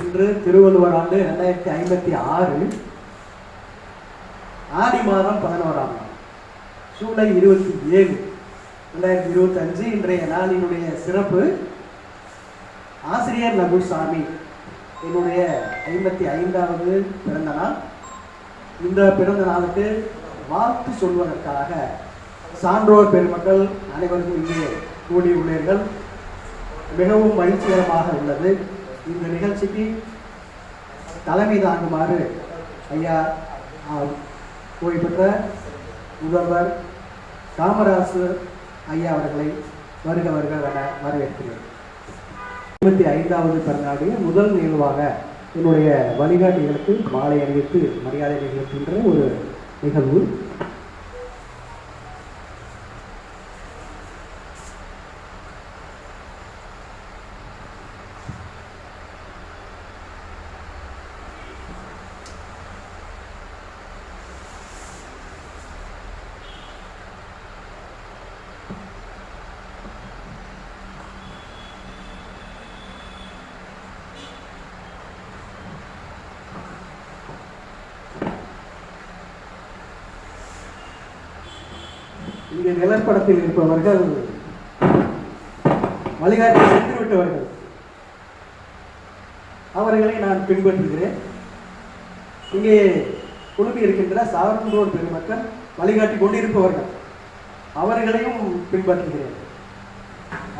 இன்று திருவள்ளுவர் ஆண்டு ரெண்டாயிரத்தி ஐம்பத்தி ஆறு ஆடி மாதம் பதினோராம் நாள் ஜூலை இருபத்தி ஏழு ரெண்டாயிரத்தி இருபத்தி அஞ்சு இன்றைய நாளினுடைய சிறப்பு ஆசிரியர் லகுசாமி என்னுடைய ஐம்பத்தி ஐந்தாவது பிறந்த நாள் இந்த பிறந்த நாளுக்கு வாழ்த்து சொல்வதற்காக சான்றோர் பெருமக்கள் அனைவருக்கும் இங்கே கூடியுள்ளீர்கள். மிகவும் மகிழ்ச்சிகரமாக உள்ளது. இந்த நிகழ்ச்சிக்கு தலைமை தாங்குமாறு ஐயா ஆ, ஓய்வு முதல்வர் காமராசு ஐயா அவர்களை வருக வருக என வரவேற்கிறேன். இருபத்தி ஐந்தாவது பிறநாடைய முதல் நிகழ்வாக என்னுடைய வழிகாட்டிகளுக்கு மாலை அணிவித்து மரியாதை நிகழ்த்துகின்ற ஒரு நிகழ்வு. இங்கே நிலப்படத்தில் இருப்பவர்கள் வழிகாட்டி சென்றுவிட்டவர்கள். அவர்களை நான் பின்பற்றுகிறேன். இங்கே குழுமி இருக்கின்ற சாரந்தோர் பெருமக்கள் வழிகாட்டி கொண்டிருப்பவர்கள் அவர்களையும் பின்பற்றுகிறேன்.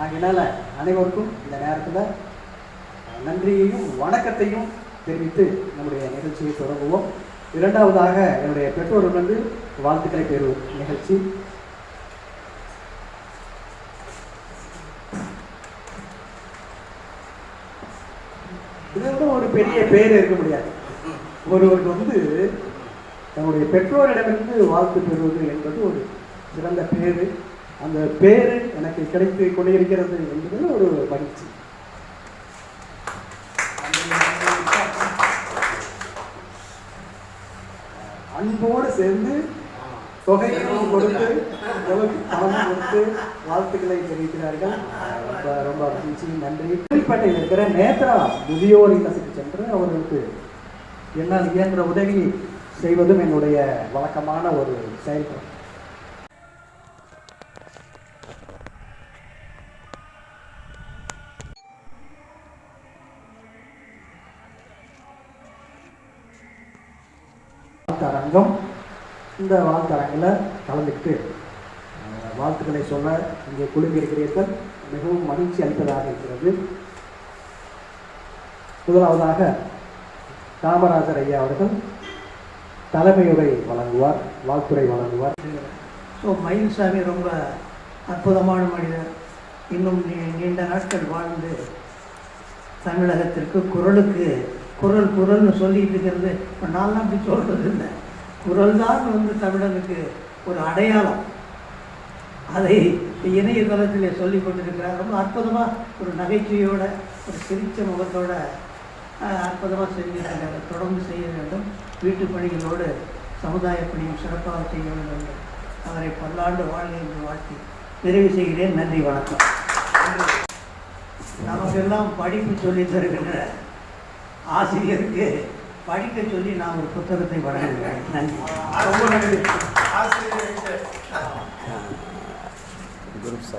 ஆகினால அனைவருக்கும் இந்த நேரத்தில் நன்றியையும் வணக்கத்தையும் தெரிவித்து நம்முடைய நிகழ்ச்சியை தொடங்குவோம். இரண்டாவதாக என்னுடைய பெற்றோர்கள் வாழ்த்துக்களை பெறும் நிகழ்ச்சி இதை விட ஒரு பெரிய பேர் இருக்க முடியாது. ஒருவருக்கு வந்து தன்னுடைய பெற்றோரிடமிருந்து வாழ்த்து பெறுவது என்பது ஒரு சிறந்த பேர் அந்த பேர் எனக்கு கிடைத்து கொண்டிருக்கிறது என்பது ஒரு மகிழ்ச்சி. அன்போடு சேர்ந்து தொகையும் கொடுத்து எவ்வளவு பணமும் கொடுத்து வாழ்த்துக்களை தெரிவிக்கிறார்கள். ரொம்ப ரொம்ப மகிழ்ச்சி நன்றி. புதுப்பேட்டையில் இருக்கிற நேத்ரா முதியோர் இல்லத்துக்கு சென்று அவர்களுக்கு என்னால் இயன்ற உதவி செய்வதும் என்னுடைய வழக்கமான ஒரு செயல்பாடு. இந்த வாழ்த்தரங்கில் கலந்துக்கிட்டு வாழ்த்துக்களை சொல்ல இங்கே குழுங்கியிருக்கிறீர்கள் மிகவும் மகிழ்ச்சி அளிப்பதாக இருக்கிறது. முதலாவதாக காமராஜர் ஐயா அவர்கள் தலைமையுரை வழங்குவார் வாழ்த்துரை வழங்குவார். ஸோ மயில்சாமி ரொம்ப அற்புதமான மனிதர். இன்னும் நீண்ட நாட்கள் வாழ்ந்து தமிழகத்திற்கு குரலுக்கு குரல் குரல்னு சொல்லிட்டு இருக்கிறது. இப்போ நான்லாம் அப்படி சொல்கிறது இல்லை குரல் தான் வந்து தமிழனுக்கு ஒரு அடையாளம். அதை இணையதளத்தில் சொல்லி கொண்டிருக்கிறார். ரொம்ப அற்புதமாக ஒரு நகைச்சுவையோட ஒரு சிரித்த முகத்தோட அற்புதமாக செஞ்சிருக்கிறார். தொடர்ந்து செய்ய வேண்டும். வீட்டு பணிகளோடு சமுதாய பணியும் சிறப்பாக செய்ய வேண்டும் என்று அவரை பல்லாண்டு வாழ்க என்று வாழ்த்தி நிறைவு செய்கிறேன். நன்றி வணக்கம். நமக்கெல்லாம் படிப்பு சொல்லி தருகின்ற ஆசிரியருக்கு படிக்க சொல்லி நான் ஒரு புத்தகத்தை வழங்குகிறேன். நன்றி. ரொம்ப நன்றி.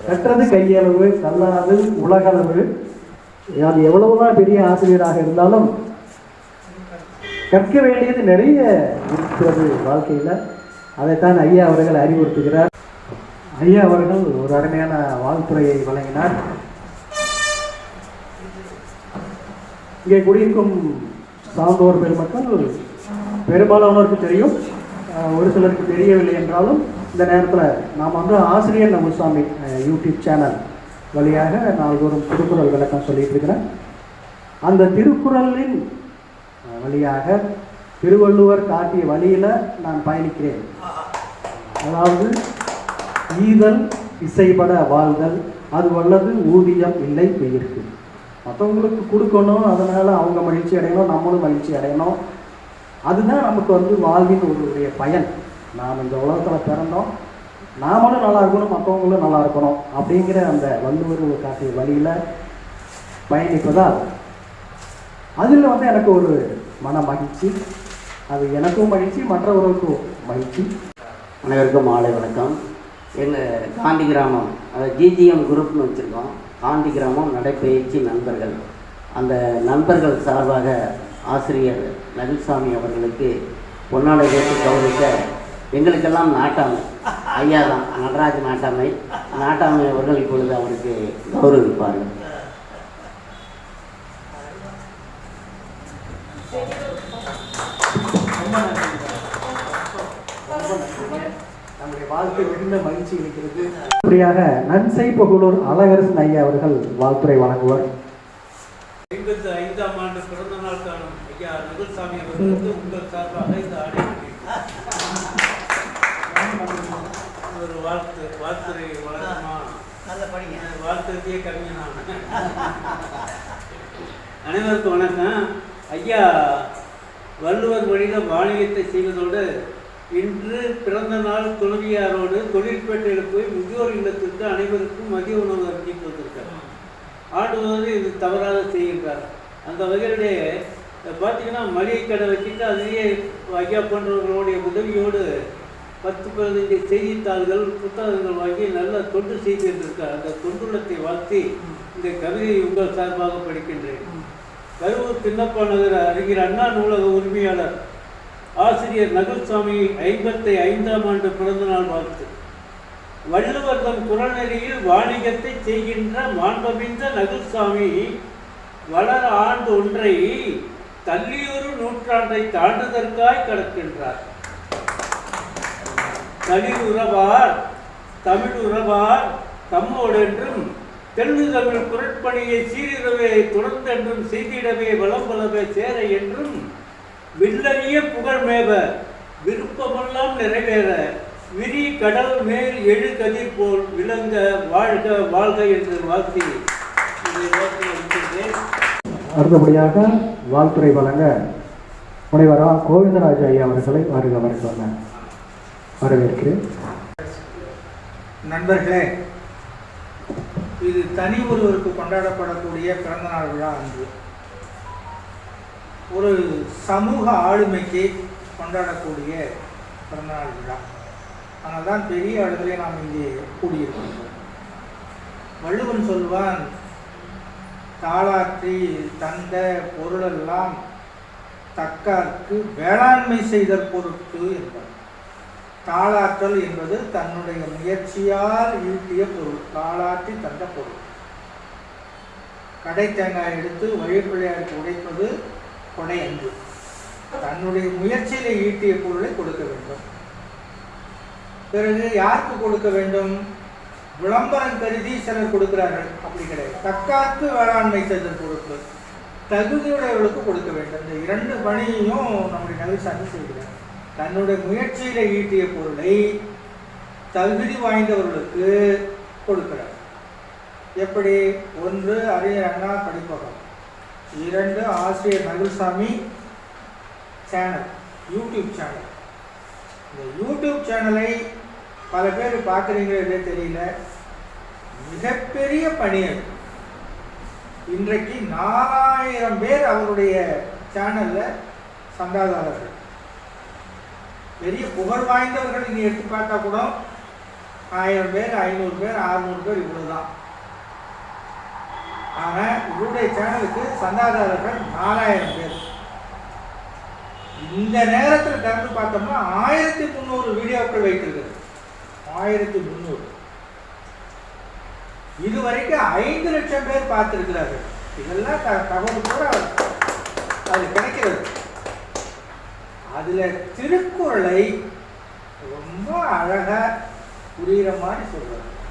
கற்றது கையளவு கல்லாது உலகளவு. அது எவ்வளவுதான் பெரிய ஆசிரியராக இருந்தாலும் கற்க வேண்டியது நிறைய இருக்கிறது வாழ்க்கையில். அதைத்தான் ஐயா அவர்கள் அறிவுறுத்துகிறார். ஐயா அவர்கள் ஒரு அருமையான வாழ்த்துறையை வழங்கினார். இங்கே குடியிருக்கும் சார்ந்தோர் பெருமக்கள் பெரும்பாலானோருக்கு தெரியும். ஒரு சிலருக்கு தெரியவில்லை என்றாலும் இந்த நேரத்தில் நாம் வந்து ஆசிரியர் நமுசாமி யூடியூப் சேனல் வழியாக நாள்தோறும் திருக்குறள் விளக்கம் சொல்லிட்டு இருக்கிறேன். அந்த திருக்குறளின் வழியாக திருவள்ளுவர் காட்டிய வழியில் நான் பயணிக்கிறேன். அதாவது ஈதல் இசைபட வாழ்தல் அது வல்லது ஊதியம் இல்லை பெயிருக்கு. மற்றவங்களுக்கு கொடுக்கணும் அதனால் அவங்க மகிழ்ச்சி அடையணும் நம்மளும் மகிழ்ச்சி அடையணும். அதுதான் நமக்கு வந்து வாழ்வின் ஒரு பயன். நாம் இந்த உலகத்தில் பிறந்தோம். நாமளும் நல்லா இருக்கணும் மற்றவங்களும் நல்லா இருக்கணும் அப்படிங்கிற அந்த வள்ளுவர் காட்டிய வழியில் பயணிப்பதால் அதில் வந்து எனக்கு ஒரு மன மகிழ்ச்சி. அது எனக்கும் மகிழ்ச்சி மற்றவர்களுக்கும் மகிழ்ச்சி. அனைவருக்கும் மாலை வணக்கம். எங்கள் காந்தி கிராமம் அதாவது ஜிஜிஎம் குரூப்னு வச்சுருக்கோம். ஆண்டி கிராமம் நடைப்பயிற்சி நண்பர்கள். அந்த நண்பர்கள் சார்பாக ஆசிரியர் நகுல்சாமி அவர்களுக்கு பொன்னாடை வைத்து கௌரவிக்க எங்களுக்கெல்லாம் நாட்டாமை. ஐயா தான் நடராஜ் நாட்டாமை. நாட்டாமை அவர்கள் இப்பொழுது அவருக்கு கௌரவிப்பார்கள் நம்முடைய வாழ்க்கை மிகுந்த மகிழ்ச்சி இருக்கிறது இப்படியாக நன்சை புகழூர் அழகரசன் ஐயா அவர்கள் வாழ்த்துறை வழங்குவார். ஐம்பத்தி ஐந்தாம் ஆண்டு பிறந்த நாள் காணும் ஐயா நகுல்சாமி அவர்களுக்கு உங்கள் சார்பாக இந்த ஆடை ஒரு வாழ்த்து வாழ்த்துறை வழக்கமா நல்ல படிங்க. வாழ்த்துறதே கம்மி நான். அனைவருக்கும் வணக்கம். ஐயா வள்ளுவர் வழியில் வாணிகத்தை செய்வதோடு இன்று பிறந்த நாள் துணவியாரோடு தொழிற்பேட்டையில் போய் முதியோர் இல்லத்திற்கு அனைவருக்கும் மதிய உணவு அர்ப்பணித்து வந்திருக்கார் ஆடுவது இது தவறாக செய்கின்றார். அந்த வகையிலே பார்த்தீங்கன்னா மளிகை கடை வச்சுட்டு அதிலேயே ஐயா போன்றவர்களுடைய உதவியோடு பத்து பதினைந்து செய்தித்தாள்கள் புத்தகங்கள் வாங்கி நல்ல தொண்டு செய்திருக்கார் அந்த தொண்டுள்ளத்தை வாழ்த்தி இந்த கவிதையை உங்கள் சார்பாக படிக்கின்றேன். கருவூர் திண்ணப்பா நகர் அறிஞர் அண்ணா நூலக உரிமையாளர் ஆசிரியர் நகுல்சாமி ஐம்பத்தி ஐந்தாம் ஆண்டு பிறந்தநாள் வாழ்த்து. வள்ளுவர் தம் குரநெறியில் வாணிகத்தை செய்கின்ற மாண்பமிந்த நகுல்சாமி வளர ஆண்டு ஒன்றை தள்ளியொரு நூற்றாண்டை தாண்டுதற்காய் கடக்கின்றார். தமிழ் உறவார் தமிழ் உறவார் தம்மோடென்றும் தெள்ளு தமிழ் குரட்பணியை சீரிடவே தொடர்ந்தென்றும் செய்திடவே வளம் வளவே சேர என்றும் வில்லறிய புகழ்மேவ விருப்பமெல்லாம் நிறைவேற விரி கடல் மேல் எழு கதிர் போல் விளங்க வாழ்க வாழ்க என்று வாழ்த்தி அடுத்தபடியாக வாழ்த்துறை வழங்க முனைவரா கோவிந்தராஜ் ஐயா அவர்களை வருக வருக வரவேற்கிறேன். நண்பர்களே இது தனி ஒருவருக்கு கொண்டாடப்படக்கூடிய பிறந்தநாள் விழா அன்று. ஒரு சமூக ஆளுமைக்கு கொண்டாடக்கூடிய பிறந்தநாள் விழா. ஆனால் தான் பெரிய அளவிலே நாம் இங்கே கூடியிருக்கின்றோம். வள்ளுவன் சொல்வான் தாளாற்றி தந்த பொருளெல்லாம் தக்கார்க்கு வேளாண்மை செய்தல் பொருட்டு என்பார். தாளாற்றல் என்பது தன்னுடைய முயற்சியால் ஈட்டிய பொருள் தாளாற்றி தந்த பொருள். கடை தேங்காய் எடுத்து வழிப்பிள்ளையாருக்கு உடைப்பது கொடை அன்பு தன்னுடைய முயற்சியில ஈட்டிய பொருளை கொடுக்க வேண்டும். பிறகு யாருக்கு கொடுக்க வேண்டும்? விளம்பரம் கருதி சிலர் கொடுக்கிறார்கள். அப்படி கிடையாது. தக்காத்து வேளாண்மை செய்தல் பொறுப்பு தகுதியுடையவர்களுக்கு கொடுக்க வேண்டும். இந்த இரண்டு பணியையும் நம்முடைய நகர்சாமி செய்கிறார். தன்னுடைய முயற்சியில ஈட்டிய பொருளை தகுதி வாய்ந்தவர்களுக்கு கொடுக்கிறார். எப்படி? ஒன்று அறிஞர் அண்ணா படிப்பகம். இரண்டு ஆசிரியர் நகுசாமி சேனல் யூடியூப் சேனல். இந்த யூடியூப் சேனலை பல பேர் பார்க்குறீங்களே தெரியல. மிகப்பெரிய பணி அது. இன்றைக்கு நாலாயிரம் பேர் அவருடைய சேனலில் சந்தாதாரர்கள். பெரிய புகழ் வாய்ந்தவர்கள் நீங்கள் எடுத்து பார்த்தா கூட ஆயிரம் பேர் ஐநூறு பேர் அறுநூறு பேர் இவ்வளோ தான் ஆனால் இவருடைய சேனலுக்கு சந்தாதாரர்கள் நாலாயிரம் பேர். இந்த நேரத்தில் திறந்து பார்த்தோம்னா ஆயிரத்தி முந்நூறு வீடியோக்கள் வைத்திருக்கிறது. ஆயிரத்தி முந்நூறு இதுவரைக்கும் ஐந்து லட்சம் பேர் பார்த்திருக்கிறார்கள். இதெல்லாம் த- தகவல் கூட அது கிடைக்கிறது. அதில் திருக்குறளை ரொம்ப அழகாக புரிகிற மாதிரி சொல்றாரு.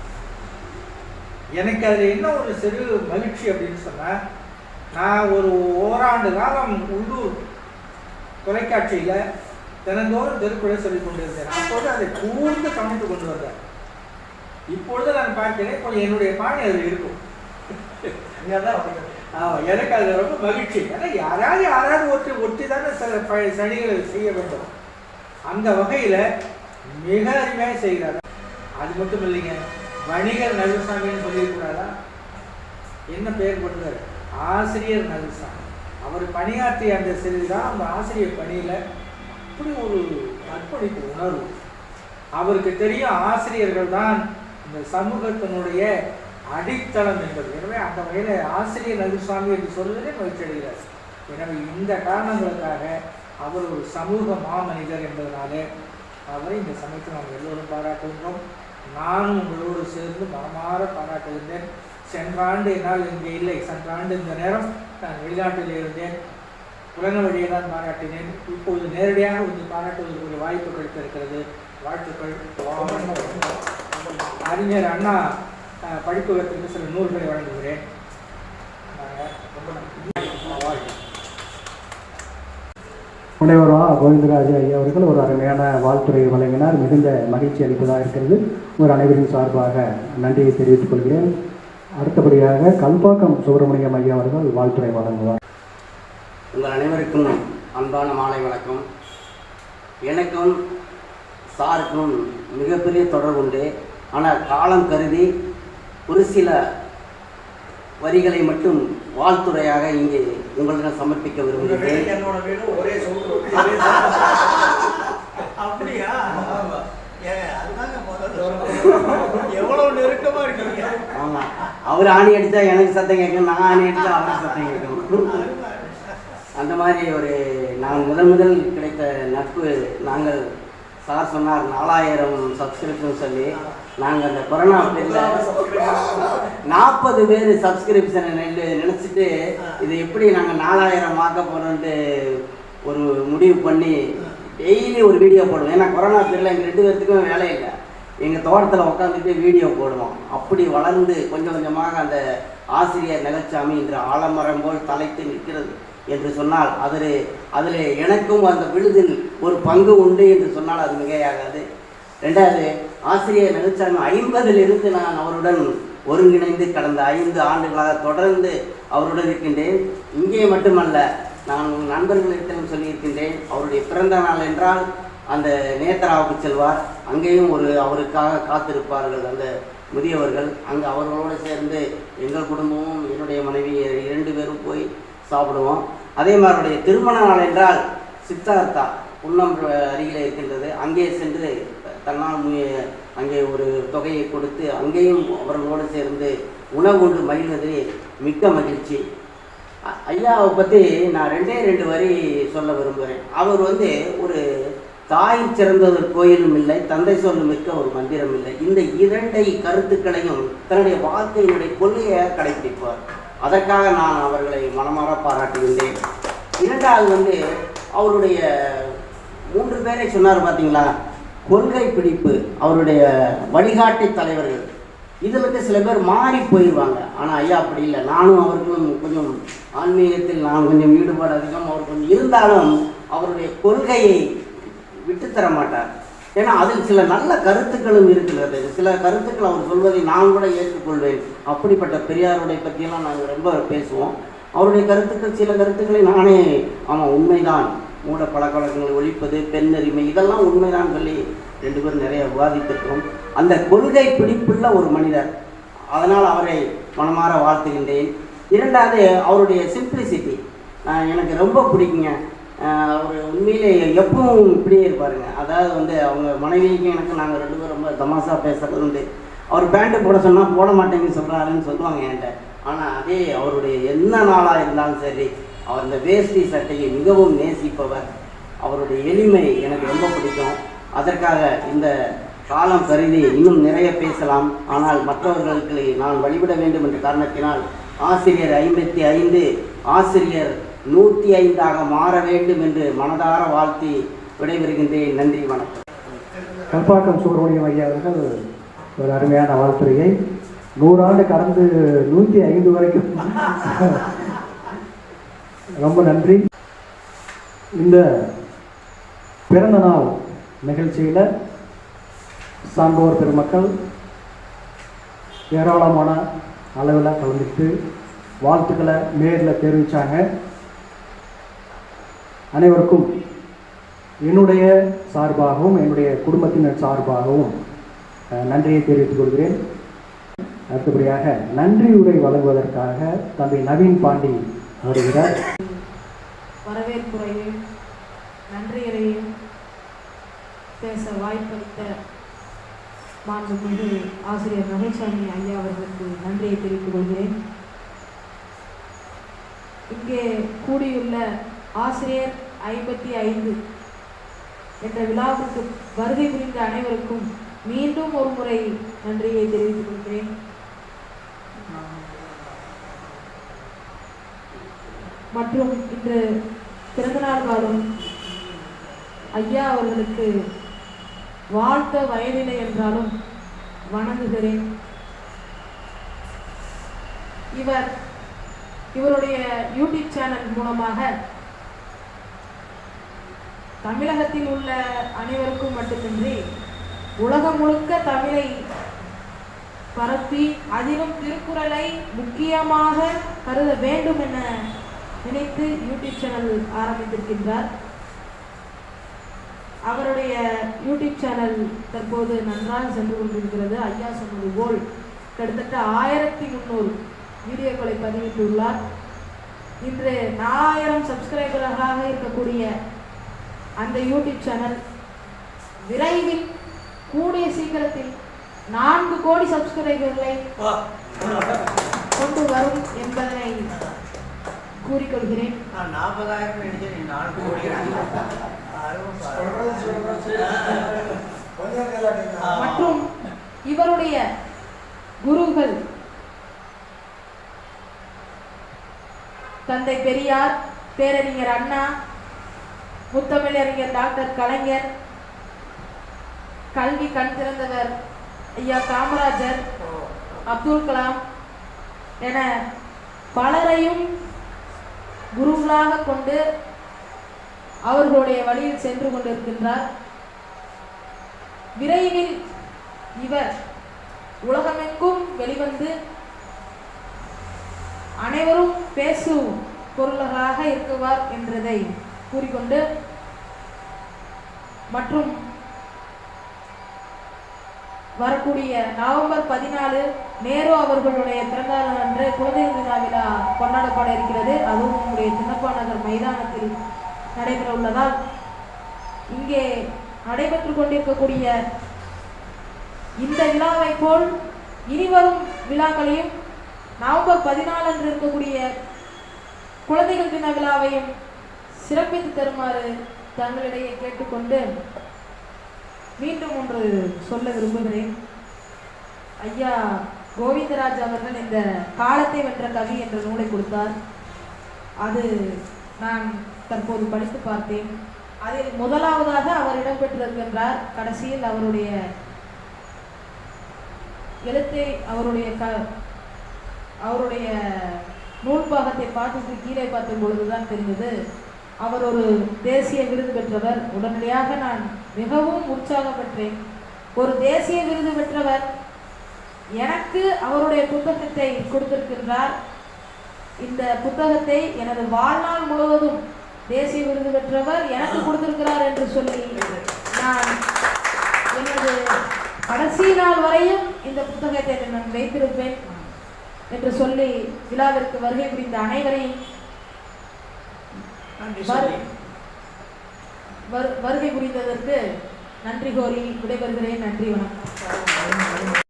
எனக்கு அதில் என்ன ஒரு சிறு மகிழ்ச்சி அப்படின்னு சொன்னால் நான் ஒரு ஓராண்டு காலம் உள்ளூர் தொலைக்காட்சியில் தினந்தோறும் திருக்குறளை சொல்லிக் கொண்டிருந்தேன். அப்போது அதை கூர்ந்து கவனித்து கொண்டு வந்தேன். இப்பொழுது நான் பார்க்கிறேன் கொஞ்சம் என்னுடைய பாணி அதில் இருக்கும். ஆமாம் எனக்கு அது ரொம்ப மகிழ்ச்சி. ஏன்னா யாராவது யாராவது ஒற்றி ஒட்டி தானே சில ப- சனிகளை செய்ய வேண்டும். அந்த வகையில் மிக அருமையாக செய்கிறார். அது மட்டும் இல்லைங்க வணிகர் நகுசாமின்னு சொல்லியிருக்கிறாரா? என்ன பெயர் போட்டுறாரு ஆசிரியர் நகுசாமி. அவர் பணியாற்றிய அந்த சிறு தான் அந்த ஆசிரியர் பணியில் இப்படி ஒரு அர்ப்பணிப்பு உணர்வு. அவருக்கு தெரியும் ஆசிரியர்கள் தான் இந்த சமூகத்தினுடைய அடித்தளம் என்பது. எனவே அந்த வகையில் ஆசிரியர் நகுசாமி என்று சொல்வதே மகிழ்ச்சி அடைகிறார். எனவே இந்த காரணங்களுக்காக அவர் ஒரு சமூக மாமனிதர் என்பதனாலே அவரை இந்த சமயத்தில் நாம் எல்லோரும் பாராட்டுகின்றோம். நானும் உங்களோடு சேர்ந்து மனமாற பாராட்டுகின்றேன் சென்ற ஆண்டு என்னால் இங்கே இல்லை. சென்ற ஆண்டு இந்த நேரம் நான் வெளிநாட்டில் இருந்தேன். உலக வழியை தான் பாராட்டினேன். இப்போது நேரடியாக வந்து பாராட்டுவதற்குரிய வாய்ப்பு கிடைத்திருக்கிறது. வாழ்த்துக்கள். அறிஞர் அண்ணா படிப்புவதற்கு சில நூல்களை வழங்குகிறேன். முனைவரும் முனைவரா கோவிந்தராஜ ஐயா அவர்கள் ஒரு அருமையான வாழ்த்துறை வழங்கினார். மிகுந்த மகிழ்ச்சி அளிப்பதாக இருக்கிறது. ஒரு அனைவரின் சார்பாக நன்றியை தெரிவித்துக் கொள்கிறேன். அடுத்தபடியாக கல்பாக்கம் சுப்பிரமணியம் ஐயா அவர்கள் வாழ்த்துறை வழங்குவார். உங்கள் அனைவருக்கும் அன்பான மாலை வணக்கம். எனக்கும் சாருக்கும் மிகப்பெரிய தொடர்பு உண்டு. ஆனால் காலம் கருதி ஒரு சில வரிகளை மட்டும் வாழ்த்துறையாக இங்கே உங்களிடம் சமர்ப்பிக்க விரும்புகிறேன். என்னோட எவ்வளவு நெருக்கமா இருக்கீங்க? ஆமாம் அவர் ஆணி அடித்தா எனக்கு சத்தம் கேட்கணும் நான் ஆணி அடித்தா அவருக்கு சத்தம் கேட்கணும். அந்த மாதிரி ஒரு நான் முதல் முதல் கிடைத்த நட்பு நாங்கள் சார் சொன்னார் நாலாயிரம் சப்ஸ்கிரிப்ஷன் சொல்லி நாங்கள் அந்த கொரோனா பீரியடில் நாற்பது பேர் சப்ஸ்கிரிப்ஷனை நினச்சிட்டு இது எப்படி நாங்கள் நாலாயிரம் ஆக்க போகிறோன்ட்டு ஒரு முடிவு பண்ணி டெய்லி ஒரு வீடியோ போடுவோம் ஏன்னா கொரோனா பீரியடில் எங்கள் ரெண்டு பேர்த்துக்கும் வேலை இல்லை. எங்கள் தோட்டத்தில் உட்காந்துட்டு வீடியோ போடுவோம். அப்படி வளர்ந்து கொஞ்சம் கொஞ்சமாக அந்த ஆசிரியர் நெகச்சாமி இன்று ஆலமரம் போல் தலைத்து நிற்கிறது என்று சொன்னால் அதில் அதில் எனக்கும் அந்த விழுதில் ஒரு பங்கு உண்டு என்று சொன்னால் அது மிகையாகாது. ரெண்டாவது ஆசிரியர் நெகச்சாமி ஐம்பதிலிருந்து நான் அவருடன் ஒருங்கிணைந்து கடந்த ஐந்து ஆண்டுகளாக தொடர்ந்து அவருடன் இருக்கின்றேன். இங்கே மட்டுமல்ல நான் உங்கள் நண்பர்களிடத்திலும் சொல்லியிருக்கின்றேன். அவருடைய பிறந்த நாள் என்றால் அந்த நேத்ராவுக்கு செல்வார். அங்கேயும் ஒரு அவருக்காக காத்திருப்பார்கள் அந்த முதியவர்கள். அங்கே அவர்களோடு சேர்ந்து எங்கள் குடும்பமும் என்னுடைய மனைவி இரண்டு பேரும் போய் சாப்பிடுவோம். அதே மாதிரி திருமண நாள் என்றால் சித்தார்த்தா உள்ளம் அருகில் இருக்கின்றது. அங்கே சென்று தன்னால் மு- அங்கே ஒரு தொகையை கொடுத்து அங்கேயும் அவர்களோடு சேர்ந்து உணவு உண்டு மகிழ்வதிலே மிக்க மகிழ்ச்சி. ஐயாவை பற்றி நான் ரெண்டே ரெண்டு வரி சொல்ல விரும்புகிறேன் அவர் வந்து ஒரு தாய் சிறந்ததொரு கோயிலும் இல்லை தந்தை சொல்லும் மிக்க ஒரு மந்திரம் இல்லை. இந்த இரண்டை கருத்துக்களையும் தன்னுடைய வாழ்க்கையினுடைய கொள்கையாக கடைபிடிப்பார். அதற்காக நான் அவர்களை மனமாற பாராட்டுகின்றேன். இரண்டாவது வந்து அவருடைய மூன்று பேரை சொன்னார் பார்த்தீங்களா கொள்கை பிடிப்பு அவருடைய வழிகாட்டி தலைவர்கள். இதில் வந்து சில பேர் மாறி போயிடுவாங்க ஆனால் ஐயா அப்படி இல்லை. நானும் அவர்களும் கொஞ்சம் ஆன்மீகத்தில் நான் கொஞ்சம் ஈடுபாடு அதிகம். அவர் கொஞ்சம் இருந்தாலும் அவருடைய கொள்கையை விட்டுத்தர மாட்டார். ஏன்னா அதில் சில நல்ல கருத்துக்களும் இருக்கிறது. சில கருத்துக்கள் அவர் சொல்வதை நான் கூட ஏற்றுக்கொள்வேன். அப்படிப்பட்ட பெரியாருடைய பற்றியெல்லாம் நாங்கள் ரொம்ப பேசுவோம். அவருடைய கருத்துக்கள் சில கருத்துக்களை நானே ஆமாம் உண்மைதான். மூட பழக்கவழக்கங்களை ஒழிப்பது பெண்ணறிமை இதெல்லாம் உண்மைதான் சொல்லி ரெண்டு பேரும் நிறைய விவாதித்திருக்கிறோம். அந்த கொள்கை பிடிப்புள்ள ஒரு மனிதர். அதனால் அவரை மனமாற வாழ்த்துகின்றேன். இரண்டாவது அவருடைய சிம்பிளிசிட்டி எனக்கு ரொம்ப பிடிக்குங்க. அவர் உண்மையிலே எப்பவும் இப்படியே இருப்பாருங்க. அதாவது வந்து அவங்க மனைவிக்கும் எனக்கு நாங்கள் ரெண்டு பேரும் ரொம்ப தமாஷா பேசுறது வந்து அவர் பேண்ட்டு போட சொன்னால் போட மாட்டேங்கன்னு சொல்கிறாருன்னு சொல்லுவாங்க என்கிட்ட. ஆனால் அதே அவருடைய என்ன நாளாக இருந்தாலும் சரி அவர் இந்த வேஷ்டி சட்டையை மிகவும் நேசிப்பவர். அவருடைய எளிமை எனக்கு ரொம்ப பிடிக்கும். அதற்காக இந்த காலம் கருதி இன்னும் நிறைய பேசலாம். ஆனால் மற்றவர்களுக்கு நான் வழிபட வேண்டும் என்ற காரணத்தினால் ஆசிரியர் ஐம்பத்தி ஐந்து ஆசிரியர் நூற்றி ஐந்தாக மாற வேண்டும் என்று மனதார வாழ்த்தி விடைபெறுகின்றேன். நன்றி வணக்கம். கல்பாக்கம் சுப்பிரமணியம் ஐயா அவர்கள் ஒரு அருமையான வாழ்த்துறையை நூறாண்டு கடந்து நூற்றி ஐந்து வரைக்கும் ரொம்ப நன்றி. இந்த பிறந்த நாள் நிகழ்ச்சியில் சான்றோர் பெருமக்கள் ஏராளமான அளவில் கலந்துக்கிட்டு வாழ்த்துக்களை நேரில் தெரிவித்தாங்க அனைவருக்கும் என்னுடைய சார்பாகவும் என்னுடைய குடும்பத்தினர் சார்பாகவும் நன்றியை தெரிவித்துக் கொள்கிறேன். அடுத்தபடியாக நன்றி உரை வழங்குவதற்காக தம்பி நவீன் பாண்டி வருகிறார். வரவேற்புரையும் பேச வாய்ப்பளித்த மாண்புமிகு ஆசிரியர் மகேசாமி ஐயா அவர்களுக்கு நன்றியை தெரிவித்துக் கொள்கிறேன். இங்கே கூடியுள்ள ஆசிரியர் ஐம்பத்தி ஐந்து என்ற விழாவுக்கு வருகை புரிந்த அனைவருக்கும் மீண்டும் ஒரு முறை நன்றியை தெரிவித்துக் கொள்கிறேன். மற்றும் இன்று பிறந்தநாள் வாழும் ஐயா அவர்களுக்கு வாழ்த்த வயதில்லை என்றாலும் வணங்குகிறேன். இவர் இவருடைய யூடியூப் சேனல் மூலமாக தமிழகத்தில் உள்ள அனைவருக்கும் மட்டுமின்றி உலகம் முழுக்க தமிழை பரப்பி அதிலும் திருக்குறளை முக்கியமாக கருத வேண்டும் என நினைத்து யூடியூப் சேனல் ஆரம்பித்திருக்கின்றார். அவருடைய யூடியூப் சேனல் தற்போது நன்றாக சென்று கொண்டிருக்கிறது. ஐயா சொன்னது போல் கிட்டத்தட்ட ஆயிரத்தி முந்நூறு வீடியோக்களை பதிவிட்டுள்ளார். இன்று நாலாயிரம் சப்ஸ்கிரைபர்களாக இருக்கக்கூடிய அந்த யூடியூப் சேனல் விரைவில் கூடிய சீக்கிரத்தில் நான்கு கோடி சப்ஸ்கிரைபர்களை கொண்டு வரும் என்பதனை கூறிக்கொள்கிறேன். நான் நாற்பதாயிரம் நினைச்சேன் நீ நாலு கோடி மற்றும் இவருடைய குருகள் தந்தை பெரியார் பேரறிஞர் அண்ணா முத்தமிழறிஞர் டாக்டர் கலைஞர் கல்வி கண் திறந்தவர் ஐயா காமராஜர் அப்துல் கலாம் என பலரையும் குருக்களாக கொண்டு அவர்களுடைய வழியில் சென்று கொண்டிருக்கின்றார். விரைவில் இவர் உலகமெங்கும் வெளிவந்து அனைவரும் பேசும் பொருளாக இருக்குவார் என்றதை கூறிக்கொண்டு மற்றும் வரக்கூடிய நவம்பர் பதினாலு நேரு அவர்களுடைய பிறந்தநாள் அன்று குழந்தை தின விழா கொண்டாடப்பட இருக்கிறது. அதுவும் உங்களுடைய சின்னப்பா நகர் மைதானத்தில் நடைபெற உள்ளதால் இங்கே நடைபெற்று கொண்டிருக்கக்கூடிய இந்த விழாவை போல் இனிவரும் விழாக்களையும் நவம்பர் பதினாலு அன்று இருக்கக்கூடிய குழந்தைகள் தின விழாவையும் சிறப்பித்து தருமாறு தங்களிடையே கேட்டுக்கொண்டு மீண்டும் ஒன்று சொல்ல விரும்புகிறேன். ஐயா கோவிந்தராஜ் அவர்கள் இந்த காலத்தை வென்ற கவி என்ற நூலை கொடுத்தார். அது நான் தற்போது படித்து பார்த்தேன். அதில் முதலாவதாக அவர் இடம்பெற்றிருக்கின்றார் கடைசியில் அவருடைய எழுத்தை அவருடைய க அவருடைய நூல்பாகத்தை பார்த்துட்டு கீழே பார்த்தும் பொழுதுதான் தெரிந்தது. அவர் ஒரு தேசிய விருது பெற்றவர். உடனடியாக நான் மிகவும் உற்சாகம் பெற்றேன். ஒரு தேசிய விருது பெற்றவர் எனக்கு அவருடைய புத்தகத்தை கொடுத்திருக்கின்றார். இந்த புத்தகத்தை எனது வாழ்நாள் முழுவதும் தேசிய விருது பெற்றவர் எனக்கு கொடுத்திருக்கிறார் என்று சொல்லி நான் எனது கடைசி நாள் வரையும் இந்த புத்தகத்தை நான் வைத்திருப்பேன் என்று சொல்லி விழாவிற்கு வருகை புரிந்த அனைவரையும் வருகை புரிந்ததற்கு நன்றி கோரி விடைபெறுகிறேன். நன்றி வணக்கம்.